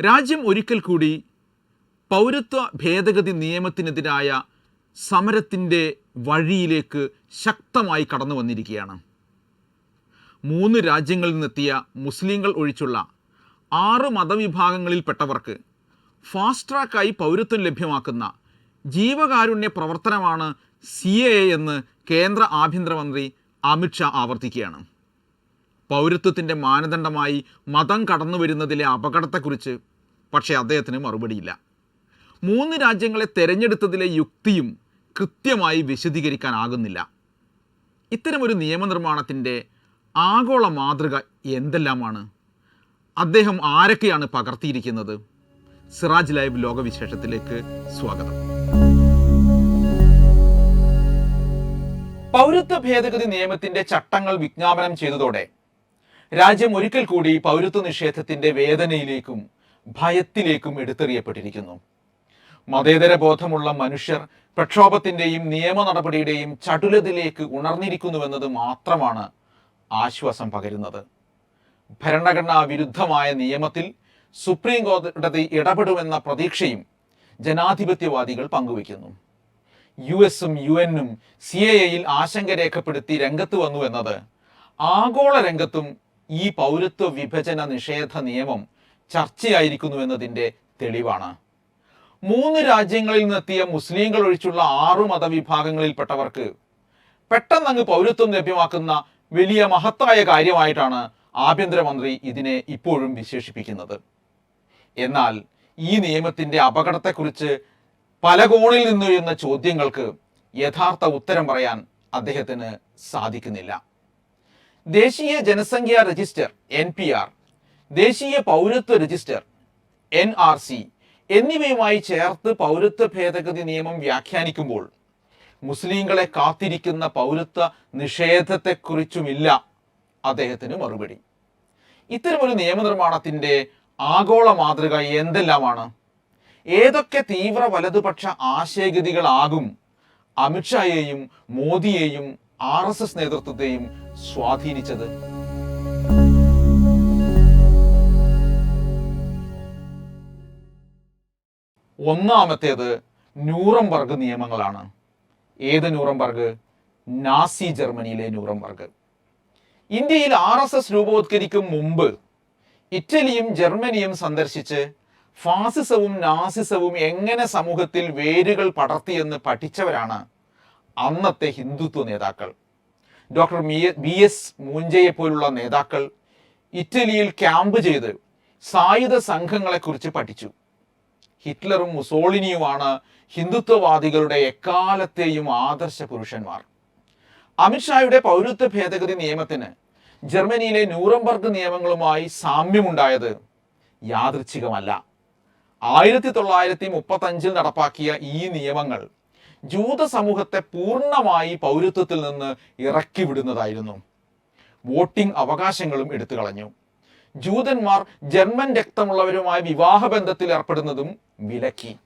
രാജ്യം ഒരിക്കൽ കൂടി പൗരത്വ ഭേദഗതി നിയമത്തിനെതിരായ സമരത്തിന്റെ വഴിയിലേക്ക് ശക്തമായി കടന്നു വന്നിരിക്കുകയാണ്. മൂന്ന് രാജ്യങ്ങളിൽ നിന്നെത്തിയ മുസ്ലിങ്ങൾ ഒഴിച്ചുള്ള ആറ് മതവിഭാഗങ്ങളിൽപ്പെട്ടവർക്ക് ഫാസ്റ്റ് ട്രാക്കായി പൗരത്വം ലഭ്യമാക്കുന്ന ജീവകാരുണ്യ പ്രവർത്തനമാണ് സി എന്ന് കേന്ദ്ര ആഭ്യന്തരമന്ത്രി അമിത്ഷാ ആവർത്തിക്കുകയാണ്. പൗരത്വത്തിന്റെ മാനദണ്ഡമായി മതം കടന്നു വരുന്നതിലെ അപകടത്തെക്കുറിച്ച് പക്ഷേ അദ്ദേഹത്തിന് മറുപടിയില്ല. മൂന്ന് രാജ്യങ്ങളെ തെരഞ്ഞെടുത്തതിലെ യുക്തിയും കൃത്യമായി വിശദീകരിക്കാനാകുന്നില്ല. ഇത്തരമൊരു നിയമനിർമ്മാണത്തിന്റെ ആഗോള മാതൃക എന്തെല്ലാമാണ്? അദ്ദേഹം ആരൊക്കെയാണ് പകർത്തിയിരിക്കുന്നത്? സിറാജ് ലൈവ് ലോകവിശേഷത്തിലേക്ക് സ്വാഗതം. പൗരത്വ ഭേദഗതി നിയമത്തിന്റെ ചട്ടങ്ങൾ വിജ്ഞാപനം ചെയ്തതോടെ രാജ്യം ഒരിക്കൽ കൂടി പൗരത്വ നിഷേധത്തിന്റെ വേദനയിലേക്കും ഭയത്തിലേക്കും എടുത്തെറിയപ്പെട്ടിരിക്കുന്നു. മതേതര ബോധമുള്ള മനുഷ്യർ പ്രക്ഷോഭത്തിന്റെയും നിയമ നടപടിയുടെയും ചടുലതയിലേക്ക് ഉണർന്നിരിക്കുന്നുവെന്നത് മാത്രമാണ് ആശ്വാസം പകരുന്നത്. ഭരണഘടനാ വിരുദ്ധമായ നിയമത്തിൽ സുപ്രീം കോടതി ഇടപെടുമെന്ന പ്രതീക്ഷയും ജനാധിപത്യവാദികൾ പങ്കുവയ്ക്കുന്നു. യു എസും യു എന്നും സി എ എയിൽ ആശങ്ക രേഖപ്പെടുത്തി രംഗത്ത് വന്നു എന്നത് ആഗോള രംഗത്തും ഈ പൗരത്വ വിഭജന നിഷേധ നിയമം ചർച്ചയായിരിക്കുന്നു എന്നതിന്റെ തെളിവാണ്. മൂന്ന് രാജ്യങ്ങളിൽ നിന്നെത്തിയ മുസ്ലിങ്ങൾ ഒഴിച്ചുള്ള ആറു മതവിഭാഗങ്ങളിൽപ്പെട്ടവർക്ക് പെട്ടെന്നങ്ങ് പൗരത്വം ലഭ്യമാക്കുന്ന വലിയ മഹത്തായ കാര്യമായിട്ടാണ് ആഭ്യന്തരമന്ത്രി ഇതിനെ ഇപ്പോഴും വിശേഷിപ്പിക്കുന്നത്. എന്നാൽ ഈ നിയമത്തിന്റെ അപകടത്തെക്കുറിച്ച് പല കോണിൽ നിന്നുയരുന്ന ചോദ്യങ്ങൾക്ക് യഥാർത്ഥ ഉത്തരം പറയാൻ അദ്ദേഹത്തിന് സാധിക്കുന്നില്ല. ദേശീയ ജനസംഖ്യാ രജിസ്റ്റർ എൻ പി ആർ ദേശീയ പൗരത്വ രജിസ്റ്റർ എൻ ആർ സി എന്നിവയുമായി ചേർത്ത് പൗരത്വ ഭേദഗതി നിയമം വ്യാഖ്യാനിക്കുമ്പോൾ മുസ്ലിങ്ങളെ കാത്തിരിക്കുന്ന പൗരത്വ നിഷേധത്തെക്കുറിച്ചുമില്ല അദ്ദേഹത്തിന് മറുപടി. ഇത്തരമൊരു നിയമനിർമ്മാണത്തിന്റെ ആഗോള മാതൃക എന്തെല്ലാമാണ്? ഏതൊക്കെ തീവ്ര വലതുപക്ഷ ആശയഗതികളാകും? അമിത്ഷായെയും മോദിയെയും ആർ എസ് എസ് നേതൃത്വത്തെയും സ്വാധീനിച്ചത്. ഒന്നാമത്തേത് ന്യൂറംബർഗ് നിയമങ്ങളാണ്. ഏത് ന്യൂറംബർഗ്? നാസി ജർമ്മനിയിലെ ന്യൂറംബർഗ്. ഇന്ത്യയിൽ ആർ എസ് എസ് രൂപവത്കരിക്കും മുമ്പ് ഇറ്റലിയും ജർമ്മനിയും സന്ദർശിച്ച് ഫാസിസവും നാസിസവും എങ്ങനെ സമൂഹത്തിൽ വേരുകൾ പടർത്തിയെന്ന് പഠിച്ചവരാണ് അന്നത്തെ ഹിന്ദുത്വ നേതാക്കൾ. ഡോക്ടർ ബി എസ് മൂഞ്ചയെ പോലുള്ള നേതാക്കൾ ഇറ്റലിയിൽ ക്യാമ്പ് ചെയ്ത് സായുധ സംഘങ്ങളെക്കുറിച്ച് പഠിച്ചു. ഹിറ്റ്ലറും മുസോളിനിയുമാണ് ഹിന്ദുത്വവാദികളുടെ എക്കാലത്തെയും ആദർശ പുരുഷന്മാർ. അമിത്ഷായുടെ പൗരത്വ ഭേദഗതി നിയമത്തിന് ജർമ്മനിയിലെ ന്യൂറംബർഗ് നിയമങ്ങളുമായി സാമ്യമുണ്ടായത് യാദൃച്ഛികമല്ല. ആയിരത്തി തൊള്ളായിരത്തി മുപ്പത്തഞ്ചിൽ നടപ്പാക്കിയ ഈ നിയമങ്ങൾ ജൂത സമൂഹത്തെ പൂർണമായി പൗരത്വത്തിൽ നിന്ന് ഇറക്കി വിടുന്നതായിരുന്നു. വോട്ടിംഗ് അവകാശങ്ങളും എടുത്തു കളഞ്ഞു. ജൂതന്മാർ ജർമ്മൻ രക്തമുള്ളവരുമായി വിവാഹബന്ധത്തിൽ ഏർപ്പെടുന്നതും വിലക്കി.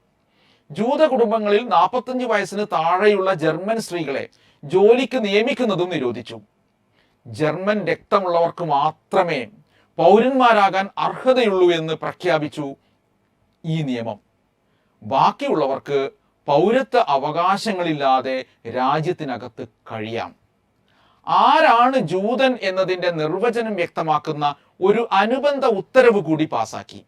ജൂത കുടുംബങ്ങളിൽ നാൽപ്പത്തഞ്ച് വയസ്സിന് താഴെയുള്ള ജർമ്മൻ സ്ത്രീകളെ ജോലിക്ക് നിയമിക്കുന്നതും നിരോധിച്ചു. ജർമ്മൻ രക്തമുള്ളവർക്ക് മാത്രമേ പൗരന്മാരാകാൻ അർഹതയുള്ളൂ എന്ന് പ്രഖ്യാപിച്ചു ഈ നിയമം. ബാക്കിയുള്ളവർക്ക് പൗരത്വ അവകാശങ്ങളില്ലാതെ രാജ്യത്തിനകത്ത് കഴിയാം. ആരാണ് ജൂതൻ എന്നതിന്റെ നിർവചനം വ്യക്തമാക്കുന്ന ഒരു അനുബന്ധ ഉത്തരവ് കൂടി പാസാക്കി.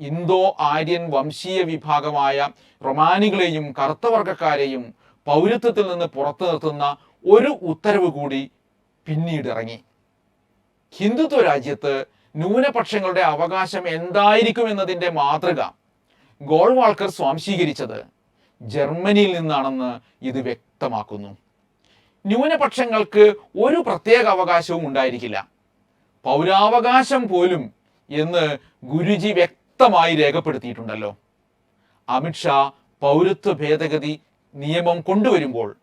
ഇന്തോ ആര്യൻ വംശീയ വിഭാഗമായ റൊമാനികളെയും കറുത്തവർഗക്കാരെയും പൗരത്വത്തിൽ നിന്ന് പുറത്തു നിർത്തുന്ന ഒരു ഉത്തരവ് കൂടി പിന്നീട് ഇറങ്ങി. ഹിന്ദുത്വ രാജ്യത്ത് ന്യൂനപക്ഷങ്ങളുടെ അവകാശം എന്തായിരിക്കും എന്നതിന്റെ മാതൃക ഗോൾവാൾക്കർ സ്വാംശീകരിച്ചത് ജർമ്മനിയിൽ നിന്നാണെന്ന് ഇത് വ്യക്തമാക്കുന്നു. ന്യൂനപക്ഷങ്ങൾക്ക് ഒരു പ്രത്യേക അവകാശവും ഉണ്ടായിരിക്കില്ല. പൗരാവകാശം പോലും എന്ന് ഗുരുജി വ്യക്തമായി രേഖപ്പെടുത്തിയിട്ടുണ്ടല്ലോ. അമിത്ഷാ പൗരത്വ ഭേദഗതി നിയമം കൊണ്ടുവരുമ്പോൾ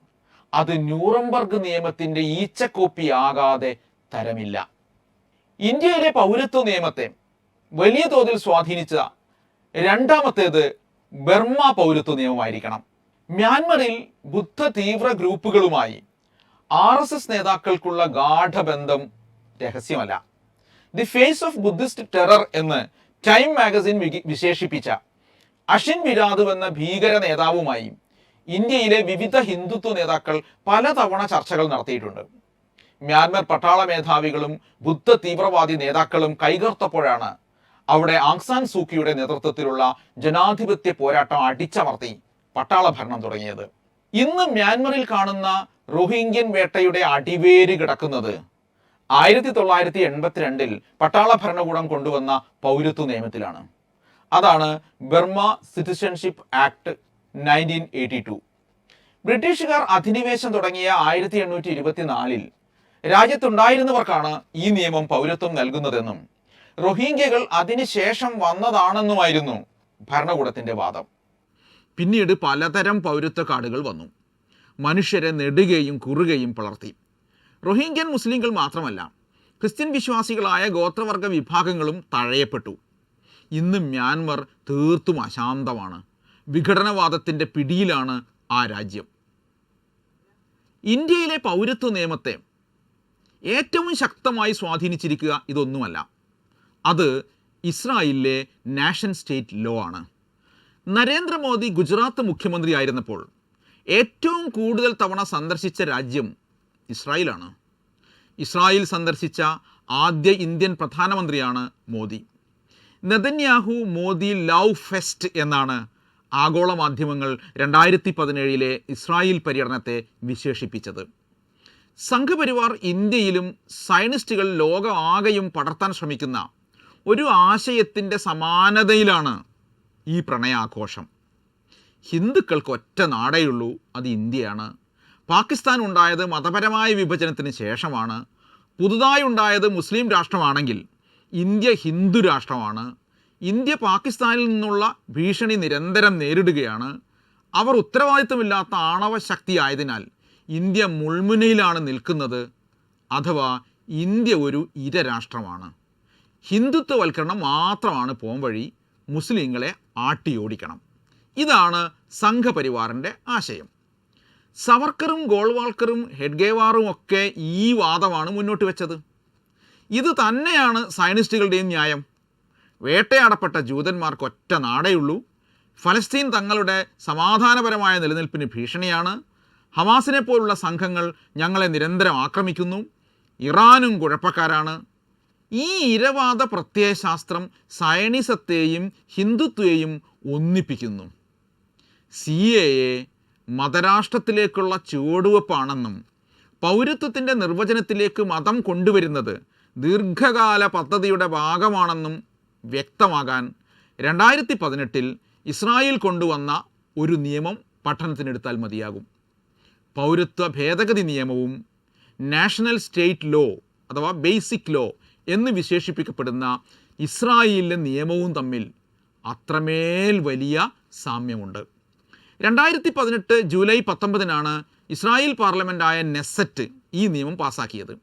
അത് ന്യൂറംബർഗ് നിയമത്തിന്റെ ഈച്ചക്കോപ്പി ആകാതെ തരമില്ല. ഇന്ത്യയിലെ പൗരത്വ നിയമത്തെ വലിയ തോതിൽ സ്വാധീനിച്ച രണ്ടാമത്തേത് ബർമ പൗരത്വ നിയമമായിരിക്കണം. മ്യാൻമറിൽ ബുദ്ധ തീവ്ര ഗ്രൂപ്പുകളുമായി ആർ എസ് എസ് നേതാക്കൾക്കുള്ള ഗാഠബന്ധം രഹസ്യമല്ല. The face of Buddhist terror എന്ന് ടൈം മാഗസിൻ വിശേഷിപ്പിച്ച അഷിൻ വിരാദ് എന്ന ഭീകര നേതാവുമായി ഇന്ത്യയിലെ വിവിധ ഹിന്ദുത്വ നേതാക്കൾ പലതവണ ചർച്ചകൾ നടത്തിയിട്ടുണ്ട്. മ്യാൻമർ പട്ടാള മേധാവികളും ബുദ്ധ തീവ്രവാദി നേതാക്കളും കൈകോർത്തപ്പോഴാണ് അവിടെ ആങ്സാൻ സൂക്കിയുടെ നേതൃത്വത്തിലുള്ള ജനാധിപത്യ പോരാട്ടം അടിച്ചമർത്തി പട്ടാള ഭരണം തുടങ്ങിയത്. ഇന്ന് മ്യാൻമറിൽ കാണുന്ന റോഹിംഗ്യൻ വേട്ടയുടെ അടിവേര് കിടക്കുന്നത് ആയിരത്തി തൊള്ളായിരത്തി എൺപത്തിരണ്ടിൽ പട്ടാള ഭരണകൂടം കൊണ്ടുവന്ന പൗരത്വ നിയമത്തിലാണ്. അതാണ് Burma citizenship act nineteen eighty two. ബ്രിട്ടീഷുകാർ അധിനിവേശം തുടങ്ങിയ ആയിരത്തി എണ്ണൂറ്റി ഇരുപത്തിനാലിൽ രാജ്യത്തുണ്ടായിരുന്നവർക്കാണ് ഈ നിയമം പൗരത്വം നൽകുന്നതെന്നും റോഹിംഗ്യകൾ അതിനുശേഷം വന്നതാണെന്നുമായിരുന്നു ഭരണകൂടത്തിന്റെ വാദം. പിന്നീട് പലതരം പൗരത്വ കാർഡുകൾ വന്നു. മനുഷ്യരെ നെടുകയും കുറുകയും പുലർത്തി. റോഹിംഗ്യൻ മുസ്ലിങ്ങൾ മാത്രമല്ല ക്രിസ്ത്യൻ വിശ്വാസികളായ ഗോത്രവർഗ വിഭാഗങ്ങളും തഴയപ്പെട്ടു. ഇന്ന് മ്യാൻമർ തീർത്തും അശാന്തമാണ്. വിഘടനവാദത്തിന്റെ പിടിയിലാണ് ആ രാജ്യം. ഇന്ത്യയിലെ പൗരത്വ നിയമത്തെ ഏറ്റവും ശക്തമായി സ്വാധീനിച്ചിരിക്കുക ഇതൊന്നുമല്ല. അത് ഇസ്രായേലിലെ നാഷൻ സ്റ്റേറ്റ് ലോ ആണ്. നരേന്ദ്രമോദി ഗുജറാത്ത് മുഖ്യമന്ത്രി ആയിരുന്നപ്പോൾ ഏറ്റവും കൂടുതൽ തവണ സന്ദർശിച്ച രാജ്യം ഇസ്രായേലാണ്. ഇസ്രായേൽ സന്ദർശിച്ച ആദ്യ ഇന്ത്യൻ പ്രധാനമന്ത്രിയാണ് Modi. Netanyahu Modi love fest എന്നാണ് ആഗോള മാധ്യമങ്ങൾ രണ്ടായിരത്തി പതിനേഴിലെ ഇസ്രായേൽ പര്യടനത്തെ വിശേഷിപ്പിച്ചത്. സംഘപരിവാർ ഇന്ത്യയിലും സയനിസ്റ്റുകൾ ലോകമാകെയും പടർത്താൻ ശ്രമിക്കുന്ന ഒരു ആശയത്തിന്റെ സമാനതയിലാണ് ഈ പ്രണയാഘോഷം. ഹിന്ദുക്കൾക്ക് ഒറ്റ നാടേയുള്ളൂ അത് ഇന്ത്യയാണ്. പാകിസ്ഥാൻ ഉണ്ടായത് മതപരമായ വിഭജനത്തിന് ശേഷമാണ്. പുതുതായി ഉണ്ടായത് മുസ്ലിം രാഷ്ട്രമാണെങ്കിൽ ഇന്ത്യ ഹിന്ദു രാഷ്ട്രമാണ്. ഇന്ത്യ പാകിസ്ഥാനിൽ നിന്നുള്ള ഭീഷണി നിരന്തരം നേരിടുകയാണ്. അവർ ഉത്തരവാദിത്തമില്ലാത്ത ആണവ ശക്തിയായതിനാൽ ഇന്ത്യ മുൾമുനയിലാണ് നിൽക്കുന്നത്. അഥവാ ഇന്ത്യ ഒരു ഇര രാഷ്ട്രമാണ്. ഹിന്ദുത്വവൽക്കരണം മാത്രമാണ് പോംവഴി മുസ്ലിങ്ങളെ ആട്ടിയോടിക്കണം. ഇതാണ് സംഘപരിവാറിന്റെ ആശയം. സവർക്കറും ഗോൾവാൾക്കറും ഹെഡ്ഗേവാറും ഒക്കെ ഈ വാദമാണ് മുന്നോട്ട് വെച്ചത്. ഇത് തന്നെയാണ് സയനിസ്റ്റുകളുടെയും ന്യായം. വേട്ടയാടപ്പെട്ട ജൂതന്മാർക്ക് ഒറ്റ നാടേയുള്ളൂ ഫലസ്തീൻ തങ്ങളുടെ സമാധാനപരമായ നിലനിൽപ്പിന് ഭീഷണിയാണ്. ഹമാസിനെ പോലുള്ള സംഘങ്ങൾ ഞങ്ങളെ നിരന്തരം ആക്രമിക്കുന്നു. ഇറാനും കുഴപ്പക്കാരാണ്. ഈ ഇരവാദ പ്രത്യയശാസ്ത്രം സയണിസത്തെയും ഹിന്ദുത്വയെയും ഒന്നിപ്പിക്കുന്നു. സി എയെ മതരാഷ്ട്രത്തിലേക്കുള്ള ചുവടുവെപ്പാണെന്നും പൗരത്വത്തിന്റെ നിർവചനത്തിലേക്ക് മതം കൊണ്ടുവരുന്നത് ദീർഘകാല പദ്ധതിയുടെ ഭാഗമാണെന്നും വ്യക്തമാകാൻ രണ്ടായിരത്തി പതിനെട്ടിൽ ഇസ്രായേൽ കൊണ്ടുവന്ന ഒരു നിയമം പഠനത്തിനെടുത്താൽ മതിയാകും. പൗരത്വ ഭേദഗതി നിയമവും നാഷണൽ സ്റ്റേറ്റ് ലോ അഥവാ ബേസിക് ലോ എന്ന് വിശേഷിപ്പിക്കപ്പെടുന്ന ഇസ്രായേലിലെ നിയമവും തമ്മിൽ അത്രമേൽ വലിയ സാമ്യമുണ്ട്. രണ്ടായിരത്തി പതിനെട്ട് ജൂലൈ പത്തൊമ്പതിനാണ് ഇസ്രായേൽ പാർലമെന്റായ നെസറ്റ് ഈ നിയമം പാസാക്കിയത്.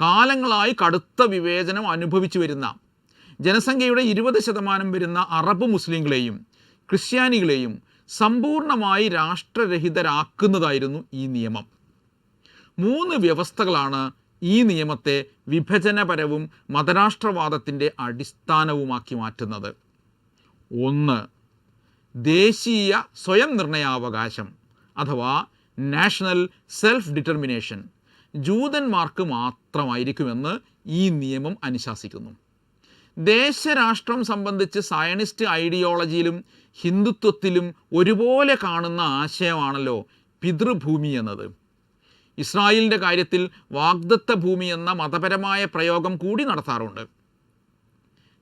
കാലങ്ങളായി കടുത്ത വിവേചനം അനുഭവിച്ചു വരുന്ന ജനസംഖ്യയുടെ ഇരുപത് ശതമാനം വരുന്ന അറബ് മുസ്ലിങ്ങളെയും ക്രിസ്ത്യാനികളെയും സമ്പൂർണമായി രാഷ്ട്രരഹിതരാക്കുന്നതായിരുന്നു ഈ നിയമം. മൂന്ന് വ്യവസ്ഥകളാണ് ഈ നിയമത്തെ വിഭജനപരവും മതരാഷ്ട്രവാദത്തിന്റെ അടിസ്ഥാനവുമാക്കി മാറ്റുന്നത്. ഒന്ന് ദേശീയ സ്വയം നിർണയാവകാശം അഥവാ നാഷണൽ സെൽഫ് ഡിറ്റർമിനേഷൻ ജൂതന്മാർക്ക് മാത്രമായിരിക്കുമെന്ന് ഈ നിയമം അനുശാസിക്കുന്നു. ദേശരാഷ്ട്രം സംബന്ധിച്ച് സയനിസ്റ്റ് ഐഡിയോളജിയിലും ഹിന്ദുത്വത്തിലും ഒരുപോലെ കാണുന്ന ആശയമാണല്ലോ പിതൃഭൂമി എന്നത്. ഇസ്രായേലിന്റെ കാര്യത്തിൽ വാഗ്ദത്ത ഭൂമി എന്ന മതപരമായ പ്രയോഗം കൂടി നടത്താറുണ്ട്.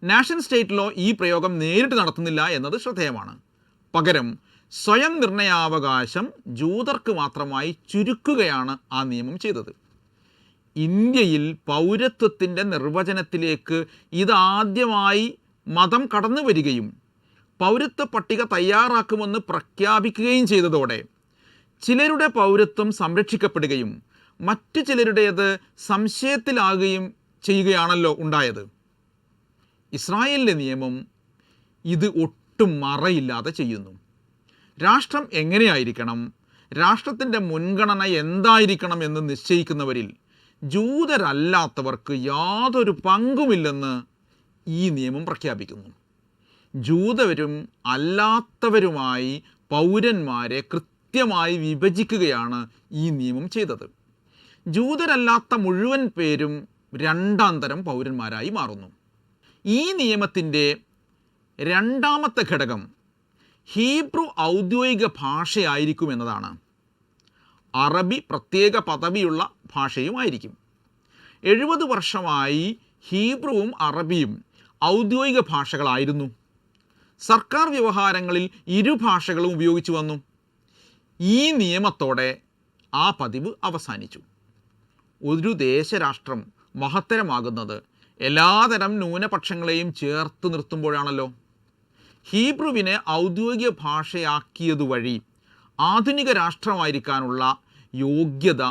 നാഷൻ സ്റ്റേറ്റ് ലോ ഈ പ്രയോഗം നേരിട്ട് നടത്തുന്നില്ല എന്നത് ശ്രദ്ധേയമാണ്. പകരം സ്വയം നിർണയാവകാശം ജൂതർക്ക് മാത്രമായി ചുരുക്കുകയാണ് ആ നിയമം ചെയ്തത്. ഇന്ത്യയിൽ പൗരത്വത്തിന്റെ നിർവചനത്തിലേക്ക് ഇതാദ്യമായി മതം കടന്നു വരികയും പൗരത്വ പട്ടിക തയ്യാറാക്കുമെന്ന് പ്രഖ്യാപിക്കുകയും ചെയ്തതോടെ ചിലരുടെ പൗരത്വം സംരക്ഷിക്കപ്പെടുകയും മറ്റു ചിലരുടേത് സംശയത്തിലാകുകയും ചെയ്യുകയാണല്ലോ ഉണ്ടായത്. ഇസ്രായേലിന്റെ നിയമം ഇത് ഒട്ടും മറയില്ലാതെ ചെയ്യുന്നു. രാഷ്ട്രം എങ്ങനെയായിരിക്കണം? രാഷ്ട്രത്തിന്റെ മുൻഗണന എന്തായിരിക്കണം എന്ന് നിശ്ചയിക്കുന്നവരിൽ ജൂതരല്ലാത്തവർക്ക് യാതൊരു പങ്കുമില്ലെന്ന് ഈ നിയമം പ്രഖ്യാപിക്കുന്നു. ജൂതവരും അല്ലാത്തവരുമായി പൗരന്മാരെ കൃത്യമായി വിഭജിക്കുകയാണ് ഈ നിയമം ചെയ്തത്. ജൂതരല്ലാത്ത മുഴുവൻ പേരും രണ്ടാം തരം പൗരന്മാരായി മാറുന്നു. ഈ നിയമത്തിന്റെ രണ്ടാമത്തെ ഘടകം ഹീബ്രു ഔദ്യോഗിക ഭാഷയായിരിക്കും എന്നതാണ്. അറബി പ്രത്യേക പദവിയുള്ള ഭാഷയുമായിരിക്കും എഴുപത് വർഷമായി ഹീബ്രുവും അറബിയും ഔദ്യോഗിക ഭാഷകളായിരുന്നു. സർക്കാർ വ്യവഹാരങ്ങളിൽ ഇരു ഭാഷകളും ഉപയോഗിച്ചു വന്നു. ഈ നിയമത്തോടെ ആ പതിവ് അവസാനിച്ചു. ഒരു ദേശരാഷ്ട്രം മഹത്തരമാകുന്നത് എല്ലാതരം ന്യൂനപക്ഷങ്ങളെയും ചേർത്ത് നിർത്തുമ്പോഴാണല്ലോ. ഹീബ്രുവിനെ ഔദ്യോഗിക ഭാഷയാക്കിയതുവഴി ആധുനിക രാഷ്ട്രമായിരിക്കാനുള്ള യോഗ്യത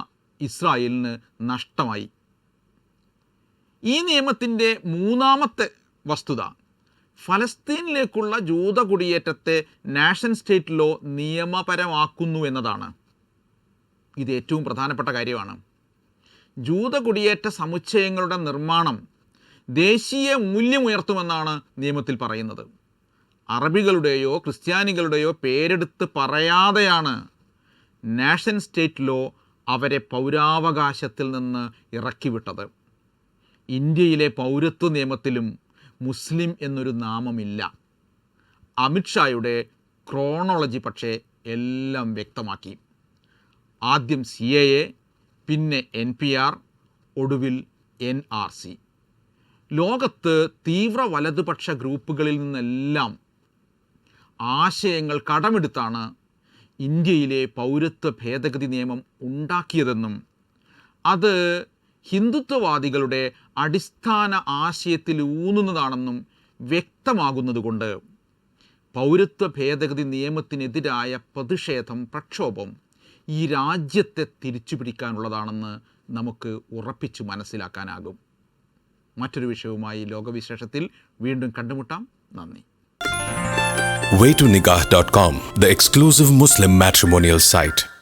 ഇസ്രായേലിന് നഷ്ടമായി. ഈ നിയമത്തിന്റെ മൂന്നാമത്തെ വസ്തുത ഫലസ്തീനിലേക്കുള്ള ജൂത കുടിയേറ്റത്തെ നാഷൻ സ്റ്റേറ്റ് ലോ നിയമപരമാക്കുന്നു എന്നതാണ്. ഇത് ഏറ്റവും പ്രധാനപ്പെട്ട കാര്യമാണ്. ജൂത കുടിയേറ്റ സമുച്ചയങ്ങളുടെ നിർമ്മാണം ദേശീയ മൂല്യമുയർത്തുമെന്നാണ് നിയമത്തിൽ പറയുന്നത്. അറബികളുടെയോ ക്രിസ്ത്യാനികളുടെയോ പേരെടുത്ത് പറയാതെയാണ് നാഷൻ സ്റ്റേറ്റ് ലോ അവരെ പൗരാവകാശത്തിൽ നിന്ന് ഇറക്കിവിട്ടത്. ഇന്ത്യയിലെ പൗരത്വ നിയമത്തിലും മുസ്ലിം എന്നൊരു നാമമില്ല. അമിത്ഷായുടെ ക്രോണോളജി പക്ഷേ എല്ലാം വ്യക്തമാക്കി. ആദ്യം സി എ എ പിന്നെ എൻ പി ആർ ഒടുവിൽ എൻ ആർ സി. ലോകത്ത് തീവ്ര വലതുപക്ഷ ഗ്രൂപ്പുകളിൽ നിന്നെല്ലാം ആശയങ്ങൾ കടമെടുത്താണ് ഇന്ത്യയിലെ പൗരത്വ ഭേദഗതി നിയമം ഉണ്ടാക്കിയതെന്നും അത് ഹിന്ദുത്വവാദികളുടെ അടിസ്ഥാന ആശയത്തിൽ ഊന്നുന്നതാണെന്നും വ്യക്തമാകുന്നതുകൊണ്ട് പൗരത്വ ഭേദഗതി നിയമത്തിനെതിരായ പ്രതിഷേധം പ്രക്ഷോഭം ഈ രാജ്യത്തെ തിരിച്ചു പിടിക്കാനുള്ളതാണെന്ന് നമുക്ക് ഉറപ്പിച്ചു മനസ്സിലാക്കാനാകും. മറ്റൊരു വിഷയവുമായി ലോകവിശേഷത്തിൽ വീണ്ടും കണ്ടുമുട്ടാം. നന്ദി. Waytonikah.com, the exclusive Muslim matrimonial site.